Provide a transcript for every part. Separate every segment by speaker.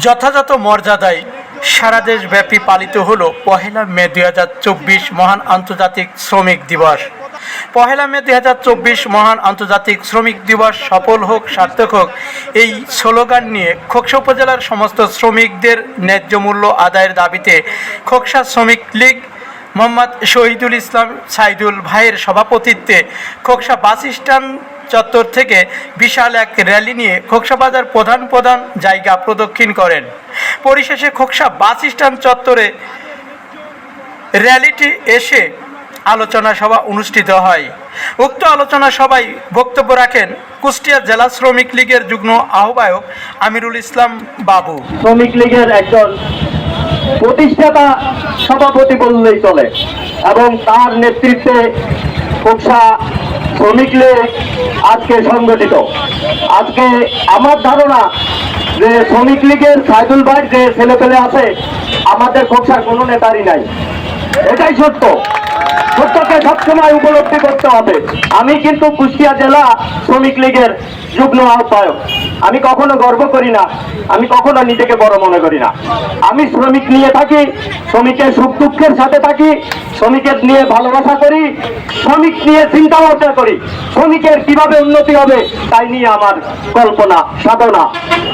Speaker 1: যথাযথ মর্যাদায় সারা দেশব্যাপী পালিত হলো পহেলা মে হাজার চব্বিশ মহান আন্তর্জাতিক শ্রমিক দিবস। পহেলা মে হাজার চব্বিশ মহান আন্তর্জাতিক শ্রমিক দিবস সফল হোক, সার্থক হোক, এই স্লোগান নিয়ে খোকসা উপজেলার সমস্ত শ্রমিকদের ন্যায্য মূল্য আদায়ের দাবিতে খোকসা শ্রমিক লীগ মোহাম্মদ শহীদুল ইসলাম সাইদুল ভাইয়ের সভাপতিত্বে খোকসা বাস স্ট্যান্ড চত্বর থেকে বিশাল এক র্যালি নিয়ে খোকসা বাজার প্রধান প্রধান জায়গা প্রদক্ষিণ করেন। পরিশেষে খোকসা বাস স্ট্যান্ড চত্বরে র্যালিটি এসে আলোচনা সভা অনুষ্ঠিত হয়। উক্ত আলোচনা সভায় বক্তব্য রাখেন কুষ্টিয়া জেলা শ্রমিক লীগের যুগ্ম আহ্বায়ক আমিরুল ইসলাম বাবু।
Speaker 2: শ্রমিক লীগের একজন প্রতিষ্ঠাতা সভাপতি বললেই চলে এবং তার নেতৃত্বে কোকসা শ্রমিক লীগ আজকে সংগঠিত। আজকে আমার ধারণা যে শ্রমিক লীগের সাইদুল ভাই যে ছেলে পেলে আছে, আমাদের কোকসার কোনো নেতারই নাই। এটাই সত্য। সত্যকে সবসময় উপলব্ধি করতে হবে। আমি কিন্তু কুষ্টিয়া জেলা শ্রমিক লীগের যুগ্ম আহ্বায়ক। আমি কখনো গর্ব করি না। আমি কখনো নিজেকে বড় মনে করি না। আমি শ্রমিক নিয়ে থাকি, শ্রমিকের সুখ দুঃখের সাথে থাকি, শ্রমিকের নিয়ে ভালোবাসা করি, শ্রমিক নিয়ে চিন্তা ভাবনা করি। শ্রমিকের কীভাবে উন্নতি হবে, তাই নিয়ে আমার কল্পনা, সাধনা।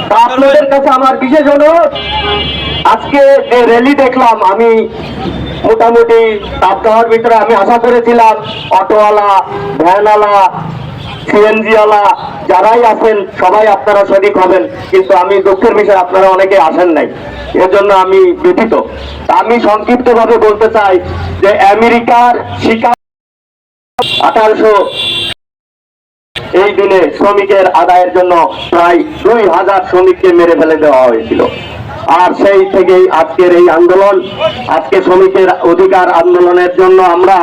Speaker 2: তা আপনাদের কাছে আমার বিশেষ অনুরোধ, আজকে যে র্যালি দেখলাম, আমি মোটামুটি তাপগাঁওয়ার ভিতরে আমি আশা করেছিলাম অটোওয়ালা, ভ্যানওয়ালা, সিএনজিওয়ালা যারাই আছেন, সবাই আপনারা শরিক হবেন। কিন্তু আমি দুঃখের বিষয়, আপনারা অনেকে আসেন নাই। এর জন্য আমি ব্যথিত। আমি সংক্ষিপ্তভাবে বলতে চাই যে আমেরিকার শিকার আঠারোশো এই দিনে শ্রমিকের আদায়ের জন্য প্রায় দুই হাজার শ্রমিককে মেরে ফেলে দেওয়া হয়েছিল। আর সেই থেকেই আজকের এই আন্দোলন, আজকে শ্রমিকের অধিকার আন্দোলনের জন্য আমরা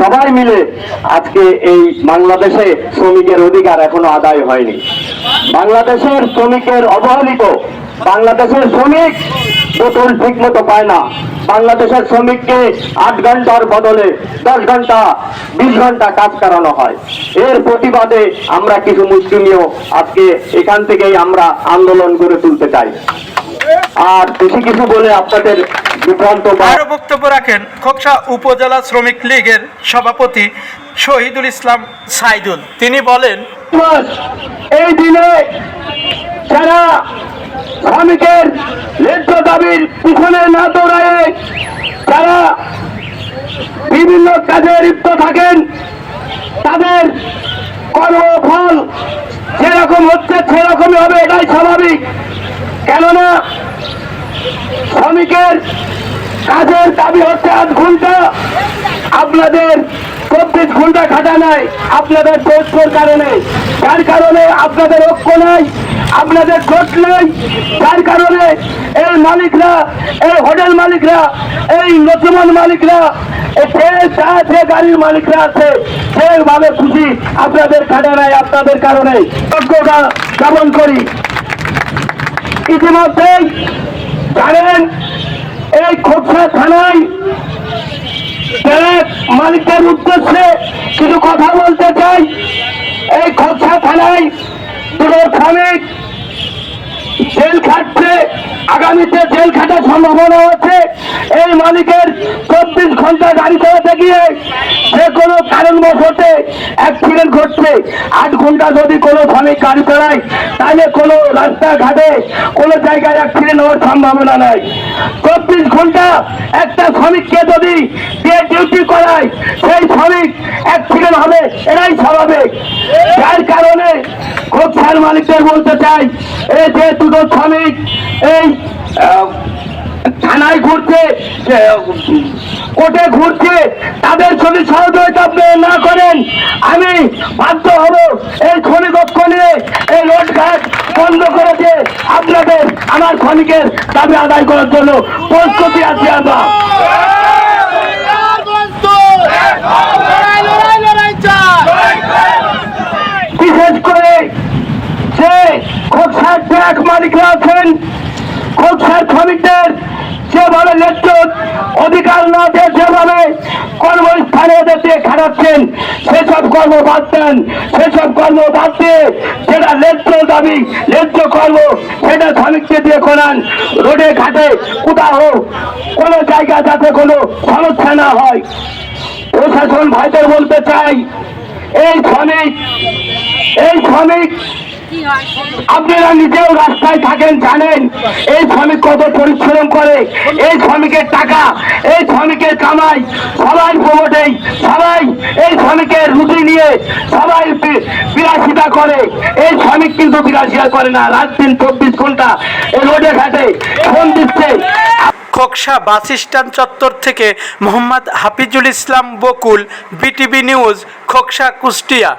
Speaker 2: সবাই মিলে আজকে এই বাংলাদেশে শ্রমিকের অধিকার এখনও আদায় হয়নি। বাংলাদেশের শ্রমিকের অবহেলিত, বাংলাদেশের শ্রমিক বেতন ঠিক মতো পায় না। বাংলাদেশের শ্রমিককে আট ঘণ্টার বদলে দশ ঘণ্টা, বিশ ঘণ্টা কাজ করানো হয়। এর প্রতিবাদে আমরা কিছু মুসলিমীয় আজকে এখান থেকেই আমরা আন্দোলন গড়ে তুলতে চাই। আর বেশি কিছু বলে আপনাদের বিভ্রান্ত বা
Speaker 1: আরও বক্তব্য রাখেন খোকসা উপজেলা শ্রমিক লীগের সভাপতি শহীদুল ইসলাম সাইদুল। তিনি বলেন
Speaker 2: এই দিনে যারা শ্রমিকের ন্যায্য দাবির পিছনে না দৌড়ায় যারা বিভিন্ন কাজে লিপ্ত থাকেন তাদের কর্মফল যেরকম হচ্ছে সেরকমই হবে এটাই স্বাভাবিক। কেননা শ্রমিকের কাজের দাবি হচ্ছে আধ ঘণ্টা। আপনাদের চব্বিশ ঘণ্টা খাটা নাই, আপনাদের পৌঁছর কারণে। যার কারণে আপনাদের ঐক্য নেই, আপনাদের জোট নেই, যার কারণে এই মালিকরা, এই হোটেল মালিকরা, এই নতুমান মালিকরা যে গাড়ির মালিকরা আছে খুশি আপনাদের খাটা নাই, আপনাদের কারণে। করি। ইতিমধ্যেই জানেন এই খোকসা থানায় ব্যাংক মালিকের উদ্দেশ্যে কিছু কথা বলতে চাই। এই খোকসা থানায় দুটো শ্রমিক জেল খাটছে। আগামীতে জেল খাটার সম্ভাবনা আছে এই মালিকের চব্বিশ ঘণ্টা গাড়ি চালাতে গিয়ে যে কোনো কারণবশতে অ্যাক্সিডেন্ট ঘটছে। আট ঘণ্টা যদি কোনো শ্রমিক গাড়ি চালায়, তাহলে কোনো রাস্তাঘাটে, কোনো জায়গায় অ্যাক্সিডেন্ট হওয়ার সম্ভাবনা নাই। চব্বিশ ঘণ্টা একটা শ্রমিককে যদি ডিউটি করায় শ্রমিক অ্যাক্সিডেন্ট হবে, এরাই স্বাভাবিক যার কারণে খুব সার মালিকদের বলতে চাই এই যে দুটো শ্রমিক এই থানায় ঘুরছে কোর্টে ঘুরছে, তাদের যদি সহযোগিতা না করেন, আমি বাধ্য হব এই শ্রমিকক্ষ নিয়ে এই রোড ঘাট বন্ধ করে দিয়ে আপনাদের, আমার শ্রমিকের দাবি আদায় করার জন্য প্রস্তুতি আছি আমরা শ্রমিকদের যেভাবে অধিকার না দিয়ে যেভাবে কর্মস্থানে খাটাচ্ছেন, সেসব কর্ম বাদ দেন, সেসব কর্ম বাদ দিয়ে দাবি কর্ম, সেটা শ্রমিককে দিয়ে করান। রোডে, ঘাটে, কোথাও কোনো জায়গা যাতে কোনো সমস্যা না হয়। প্রশাসন ভাইদের বলতে চাই, এই শ্রমিক এই শ্রমিক আপনারা নিজেও রাস্তায় থাকেন জানেন এই শ্রমিক কত পরিশ্রম করে এই শ্রমিকের টাকা এই শ্রমিকের কামাই সবাই প্রমোটেই সবাই এই শ্রমিকের রুটি নিয়ে সবাই বিলাসিতা করে। এই শ্রমিক কিন্তু বিলাসিতা করে না রাত দিন চব্বিশ ঘণ্টা এই রোডে ঘাটে ফোন দিচ্ছে।
Speaker 1: খোকসা বাস স্ট্যান্ড চত্বর থেকে মোহাম্মদ হাফিজুল ইসলাম বকুল বিটিভি নিউজ খোকসা কুষ্টিয়া।